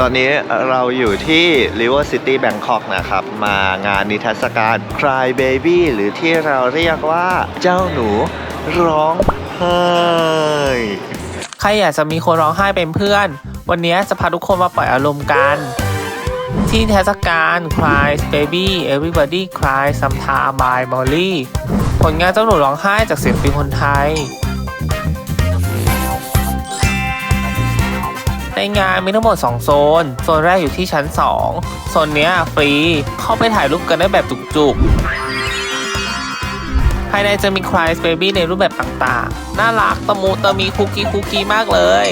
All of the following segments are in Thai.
ตอนนี้เราอยู่ที่ River City Bangkok นะครับ มางานนิทรรศการ Cry Baby หรือที่เราเรียกว่าเจ้าหนูร้องไห้ใครอยากจะมีคนร้องไห้เป็นเพื่อน วันนี้จะพาทุกคนมาปล่อยอารมณ์กัน ที่เทศกาล Cry Baby Everybody Cry Sometime by Molly ผลงานเจ้าหนูร้องไห้จากเสียงเพลงคนไทย ในงานมีทั้งหมด 2 โซน โซนแรกอยู่ที่ชั้น 2 โซนเนี้ยฟรี เข้าไปถ่ายรูปกันได้แบบจุกๆ ภายในจะมี Cry Baby ในรูปแบบต่างๆ น่ารักตะมูตะมีคุกกี้คุกกี้มากเลย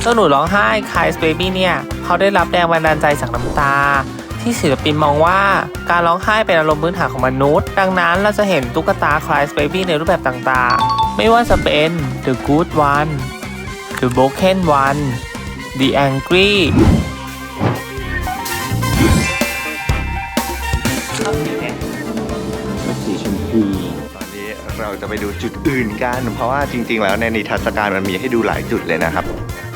เจ้าหนูร้องไห้ Cry Baby เนี่ย เขาได้รับแรงบันดาลใจจากน้ำตาที่ศิลปินมองว่าการร้องไห้เป็นอารมณ์พื้นฐานของมนุษย์ ดังนั้นเราจะเห็นตุ๊กตา Cry Baby ในรูปแบบต่างๆ ไม่ว่าจะเป็น The Good One The Broken One The Angry สีชมพูตอนนี้เราจะไปดูจุดอื่นกัน เพราะว่าจริง ๆ แล้วในนิทรรศการมันมีให้ดูหลายจุดเลยนะครับ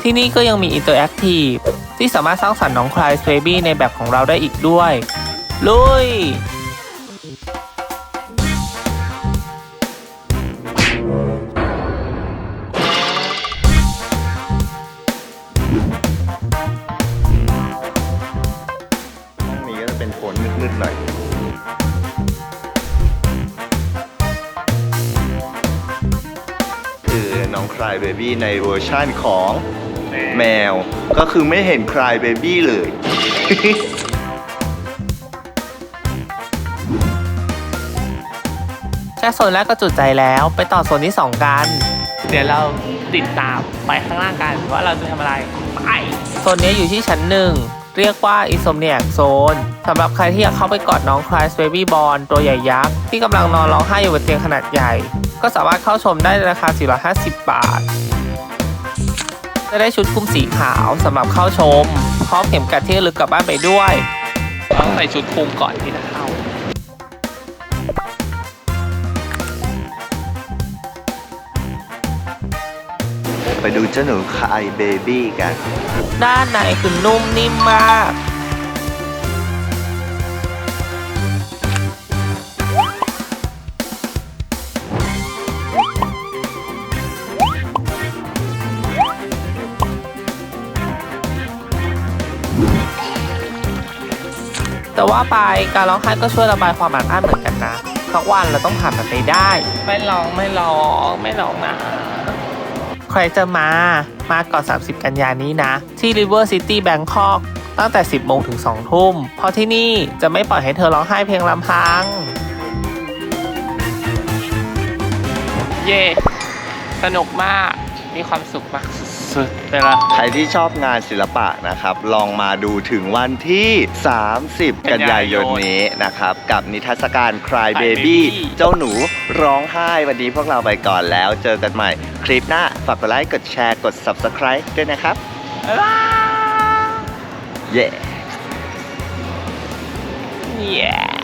ที่นี่ก็ยังมี Interactive ที่สามารถสร้างสรรค์น้อง Cry Baby ในแบบของเราได้อีกด้วย ลุย มืดๆหน่อยคือน้อง Cry Baby ในเวอร์ชั่นของแมว ก็คือไม่เห็น Cry Baby เลย แค่โซนแรกก็จุใจแล้วไปต่อโซนที่ 2 กัน เดี๋ยวเราติดตามไปข้างล่างกันว่าเราจะทำอะไร ไป โซนนี้อยู่ที่ชั้นหนึ่ง เรียกว่า Insomniac Zone สำหรับใครที่อยากเข้าไปกอดน้อง Cry Baby Born ตัวใหญ่ยักษ์ที่กำลังนอนร้องไห้อยู่บนเตียงขนาดใหญ่ ก็สามารถเข้าชมได้ในราคา 450 บาท จะได้ชุดคลุมสีขาวสำหรับเข้าชม พร้อมเข็มกัดที่ระลึกกลับบ้านไปด้วยต้องใส่ชุดคลุมก่อนที่นะ ไปดูเจ้าหนู Cry Baby กัน ด้านในคือนุ่มนิ่มมาก แต่ว่าไปการร้องไห้ก็ช่วยระบายความอัดอั้นเหมือนกันนะทุกวันเราต้องผ่านมันไปได้ ไม่ร้องไม่ร้องไม่ร้องนะ ใครจะมา มาก่อน 30 กันยานี้นะ ที่ River City Bangkok ตั้งแต่ 10 โมงถึง 2 ทุ่ม เพราะที่นี่จะไม่ปล่อยให้เธอร้องไห้เพียงลำพัง เย่สนุกมาก มีความสุขมากสุดๆไปละใครที่ชอบงานศิลปะนะครับ ลองมาดูถึงวันที่ 30 กันยายนนี้นะครับ กับนิทรรศการ Cry Baby เจ้าหนูร้องไห้ วันนี้พวกเราไปก่อนแล้ว เจอกันใหม่คลิปหน้า ฝากกดไลค์ กดแชร์ กด Subscribe ด้วยนะครับบ๊ายบายเย้ Yeah